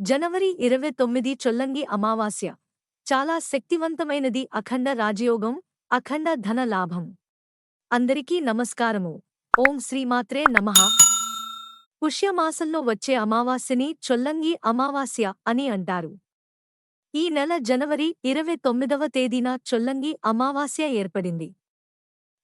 జనవరి ఇరవై తొమ్మిది చొల్లంగి అమావాస్య. చాలా శక్తివంతమైనది అఖండ రాజయోగం అఖండ ధన లాభం. అందరికీ నమస్కారము. ఓం శ్రీమాత్రే నమ. పుష్యమాసంలో వచ్చే అమావాస్యని చొల్లంగి అమావాస్య అని అంటారు. ఈ నెల జనవరి ఇరవై తొమ్మిదవ తేదీన చొల్లంగి అమావాస్య ఏర్పడింది.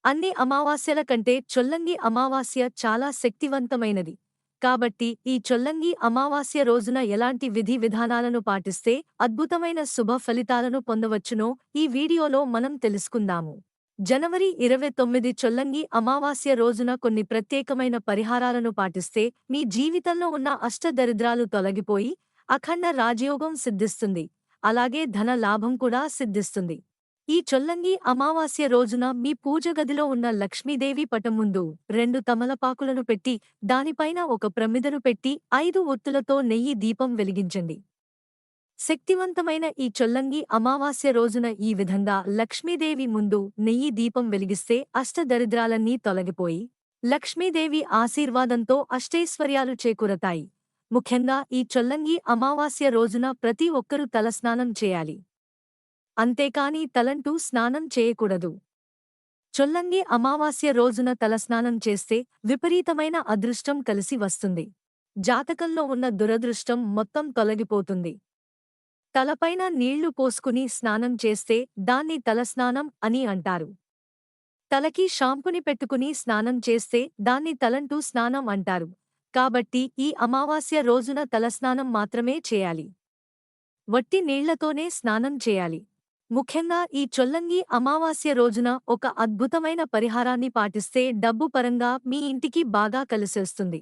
అన్ని అమావాస్యల కంటే చొల్లంగి అమావాస్య చాలా శక్తివంతమైనది. కాబట్టి ఈ చొల్లంగి అమావాస్య రోజున ఎలాంటి విధి విధానాలను పాటిస్తే అద్భుతమైన శుభ ఫలితాలను పొందవచ్చునో ఈ వీడియోలో మనం తెలుసుకుందాము. జనవరి ఇరవై తొమ్మిది చొల్లంగి అమావాస్య రోజున కొన్ని ప్రత్యేకమైన పరిహారాలను పాటిస్తే మీ జీవితంలో ఉన్న అష్టదరిద్రాలు తొలగిపోయి అఖండ రాజయోగం సిద్ధిస్తుంది. అలాగే ధన లాభం కూడా సిద్ధిస్తుంది. ఈ చొల్లంగి అమావాస్య రోజున మీ పూజ గదిలో ఉన్న లక్ష్మీదేవి పటం ముందు రెండు తమలపాకులను పెట్టి దానిపైన ఒక ప్రమిదను పెట్టి ఐదు ఒత్తులతో నెయ్యి దీపం వెలిగించండి. శక్తివంతమైన ఈ చొల్లంగి అమావాస్య రోజున ఈ విధంగా లక్ష్మీదేవి ముందు నెయ్యి దీపం వెలిగిస్తే అష్టదరిద్రాలన్నీ తొలగిపోయి లక్ష్మీదేవి ఆశీర్వాదంతో అష్టైశ్వర్యాలు చేకూరతాయి. ముఖ్యంగా ఈ చొల్లంగి అమావాస్య రోజున ప్రతి ఒక్కరూ తలస్నానం చేయాలి. అంతేకాని తలంటూ స్నానం చేయకూడదు. చొల్లంగి అమావాస్య రోజున తలస్నానం చేస్తే విపరీతమైన అదృష్టం కలిసి వస్తుంది. జాతకంలో ఉన్న దురదృష్టం మొత్తం తొలగిపోతుంది. తలపైన నీళ్ళు పోసుకుని స్నానం చేస్తే దాన్ని తలస్నానం అని అంటారు. తలకి షాంపుని పెట్టుకుని స్నానం చేస్తే దాన్ని తలంటూ స్నానం అంటారు. కాబట్టి ఈ అమావాస్య రోజున తలస్నానం మాత్రమే చేయాలి. వట్టి నీళ్ళతోనే స్నానం చేయాలి. ముఖ్యంగా ఈ చొల్లంగి అమావాస్య రోజున ఒక అద్భుతమైన పరిహారాన్ని పాటిస్తే డబ్బు పరంగా మీ ఇంటికి బాగా కలిసేస్తుంది.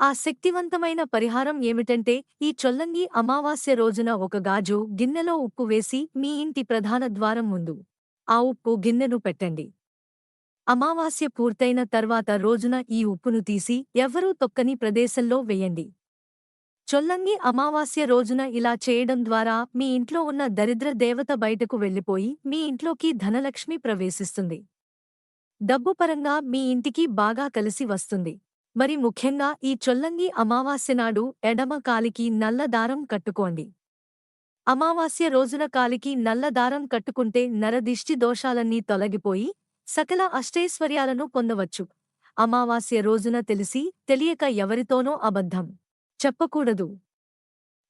ఆ శక్తివంతమైన పరిహారం ఏమిటంటే ఈ చొల్లంగి అమావాస్య రోజున ఒక గాజు గిన్నెలో ఉప్పు వేసి మీ ఇంటి ప్రధాన ద్వారం ముందు ఆ ఉప్పు గిన్నెను పెట్టండి. అమావాస్య పూర్తయిన తర్వాత రోజున ఈ ఉప్పును తీసి ఎవరూ తొక్కని ప్రదేశంలో వెయ్యండి చొల్లంగి అమావాస్య రోజున ఇలా చేయడం ద్వారా మీ ఇంట్లో ఉన్న దరిద్ర దేవత బయటకు వెళ్ళిపోయి మీ ఇంట్లోకి ధనలక్ష్మి ప్రవేశిస్తుంది. డబ్బు పరంగా మీ ఇంటికి బాగా కలిసి వస్తుంది. మరి ముఖ్యంగా ఈ చొల్లంగి అమావాస్య నాడు ఎడమ కాలికి నల్ల దారం కట్టుకోండి. అమావాస్య రోజున కాలికి నల్ల దారం కట్టుకుంటే నరదిష్టి దోషాలన్నీ తొలగిపోయి సకల అష్టైశ్వర్యాలను పొందవచ్చు. అమావాస్య రోజున తెలిసి తెలియక ఎవరితోనో అబద్ధం. చెప్పకూడదు.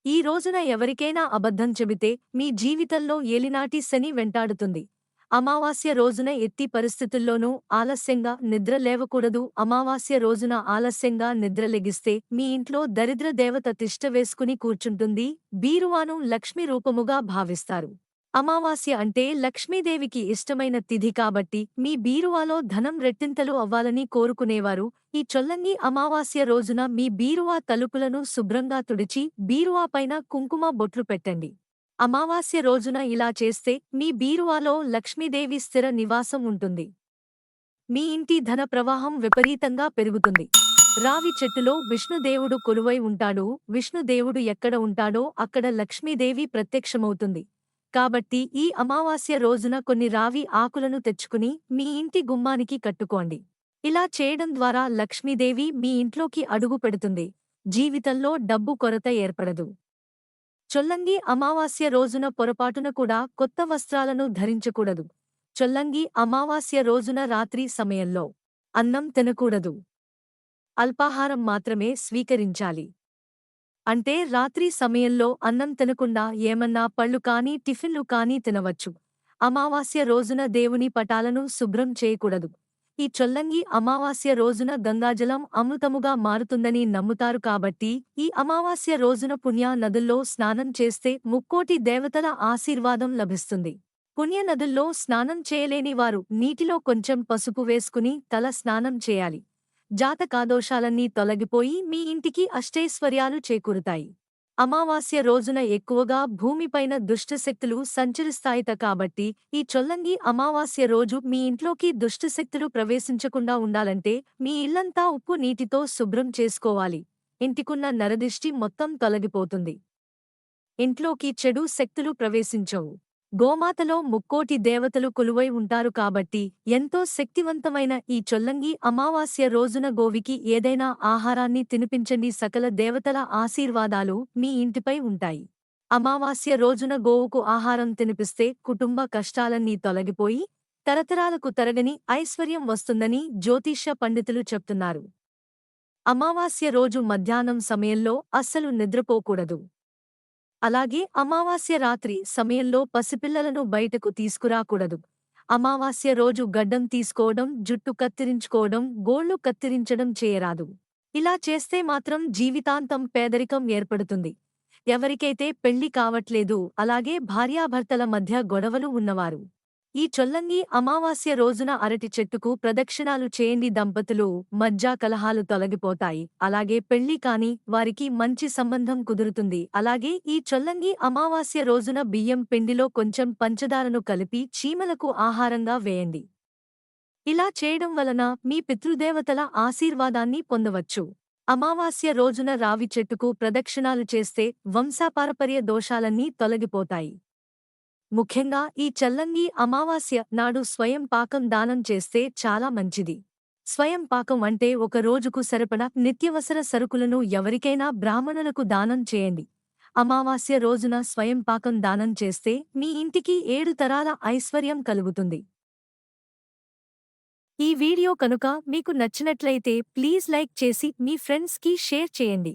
ఈ రోజున ఎవరికైనా అబద్ధం చెబితే మీ జీవితంలో ఏలినాటి శని వెంటాడుతుంది. అమావాస్య రోజున ఎత్తి పరిస్థితుల్లోనూ ఆలస్యంగా నిద్ర లేవకూడదు. అమావాస్య రోజున ఆలస్యంగా నిద్రలెగిస్తే మీ ఇంట్లో దరిద్ర దేవత తిష్ట వేసుకుని కూర్చుంటుంది. బీరువాను లక్ష్మి రూపముగా భావిస్తారు. అమావాస్య అంటే లక్ష్మీదేవికి ఇష్టమైన తిథి కాబట్టి మీ బీరువాలో ధనం రెట్టింతలు అవ్వాలని కోరుకునేవారు. ఈ చొల్లంగి అమావాస్య రోజున మీ బీరువా తలుపులను శుభ్రంగా తుడిచి బీరువాపైన కుంకుమ బొట్లు పెట్టండి. అమావాస్య రోజున ఇలా చేస్తే మీ బీరువాలో లక్ష్మీదేవి స్థిర నివాసం ఉంటుంది. మీ ఇంటి ధన ప్రవాహం విపరీతంగా పెరుగుతుంది. రావి చెట్టులో విష్ణుదేవుడు కొలువై ఉంటాడు. విష్ణుదేవుడు ఎక్కడ ఉంటాడో అక్కడ లక్ష్మీదేవి ప్రత్యక్షమవుతుంది. కాబట్టి ఈ అమావాస్య రోజున కొన్ని రావి ఆకులను తెచ్చుకుని మీ ఇంటి గుమ్మానికి కట్టుకోండి. ఇలా చేయడం ద్వారా లక్ష్మీదేవి మీ ఇంట్లోకి అడుగు పెడుతుంది. జీవితంలో డబ్బు కొరత ఏర్పడదు. చొల్లంగి అమావాస్య రోజున పొరపాటున కూడా కొత్త వస్త్రాలను ధరించకూడదు. చొల్లంగి అమావాస్య రోజున రాత్రి సమయంలో అన్నం తినకూడదు. అల్పాహారం మాత్రమే స్వీకరించాలి. అంటే రాత్రి సమయంలో అన్నం తినకుండా ఏమన్నా పళ్ళు కానీ టిఫిన్లు కానీ తినవచ్చు. అమావాస్య రోజున దేవుని పటాలను శుభ్రం చేయకూడదు. ఈ చొల్లంగి అమావాస్య రోజున గంగాజలం అమృతముగా మారుతుందని నమ్ముతారు కాబట్టి ఈ అమావాస్య రోజున పుణ్య నదుల్లో స్నానం చేస్తే ముక్కోటి దేవతల ఆశీర్వాదం లభిస్తుంది. పుణ్య నదుల్లో స్నానం చేయలేని వారు నీటిలో కొంచెం పసుపు వేసుకుని తల స్నానం చేయాలి. జాతకాదోషాలన్నీ తొలగిపోయి మీ ఇంటికి అష్టైశ్వర్యాలు చేకూరుతాయి. అమావాస్య రోజున ఎక్కువగా భూమిపైన దుష్టశక్తులు సంచరిస్తాయిత కాబట్టి ఈ చొల్లంగి అమావాస్య రోజు మీ ఇంట్లోకి దుష్టశక్తులు ప్రవేశించకుండా ఉండాలంటే మీ ఇల్లంతా ఉప్పు నీటితో శుభ్రం చేసుకోవాలి. ఇంటికున్న నరదిష్టి మొత్తం తొలగిపోతుంది. ఇంట్లోకి చెడు శక్తులు ప్రవేశించవు. గోమాతలో ముక్కోటి దేవతలు కొలువై ఉంటారు కాబట్టి ఎంతో శక్తివంతమైన ఈ చొల్లంగి అమావాస్య రోజున గోవికి ఏదైనా ఆహారాన్ని తినిపించండి సకల దేవతల ఆశీర్వాదాలు మీ ఇంటిపై ఉంటాయి. అమావాస్య రోజున గోవుకు ఆహారం తినిపిస్తే కుటుంబ కష్టాలన్నీ తొలగిపోయి తరతరాలకు తరగని ఐశ్వర్యం వస్తుందని జ్యోతిష్య పండితులు చెప్తున్నారు. అమావాస్య రోజు మధ్యాహ్నం సమయంలో అస్సలు నిద్రపోకూడదు. అలాగే అమావాస్య రాత్రి సమయంలో పసిపిల్లలను బయటకు తీసుకురాకూడదు. అమావాస్య రోజు గడ్డం తీసుకోవడం జుట్టు కత్తిరించుకోవడం గోళ్ళు కత్తిరించడం చేయరాదు. ఇలా చేస్తే మాత్రం జీవితాంతం పేదరికం ఏర్పడుతుంది. ఎవరికైతే పెళ్ళి కావట్లేదు అలాగే భార్యాభర్తల మధ్య గొడవలు ఉన్నవారు. ఈ చొల్లంగి అమావాస్య రోజున అరటి చెట్టుకు ప్రదక్షిణాలు చేయండి దంపతులు మజ్జా కలహాలు తొలగిపోతాయి. అలాగే పెళ్ళి కాని వారికి మంచి సంబంధం కుదురుతుంది. అలాగే ఈ చొల్లంగి అమావాస్య రోజున బియ్యం పిండిలో కొంచెం పంచదారను కలిపి చీమలకు ఆహారంగా వేయండి. ఇలా చేయడం వలన మీ పితృదేవతల ఆశీర్వాదాన్ని పొందవచ్చు. అమావాస్య రోజున రావి చెట్టుకు ప్రదక్షిణాలు చేస్తే వంశాపారపర్య దోషాలన్నీ తొలగిపోతాయి. ముఖ్యంగా ఈ చల్లంగి అమావాస్య నాడు స్వయం పాకం దానం చేస్తే చాలా మంచిది. స్వయం పాకం అంటే ఒక రోజుకు సరిపడ నిత్యవసర సరుకులను ఎవరికైనా బ్రాహ్మణులకు దానం చేయండి. అమావాస్య రోజున స్వయం పాకం దానం చేస్తే మీ ఇంటికి ఏడు తరాల ఐశ్వర్యం కలుగుతుంది. ఈ వీడియో కనుక మీకు నచ్చినట్లయితే ప్లీజ్ లైక్ చేసి మీ ఫ్రెండ్స్కి షేర్ చేయండి.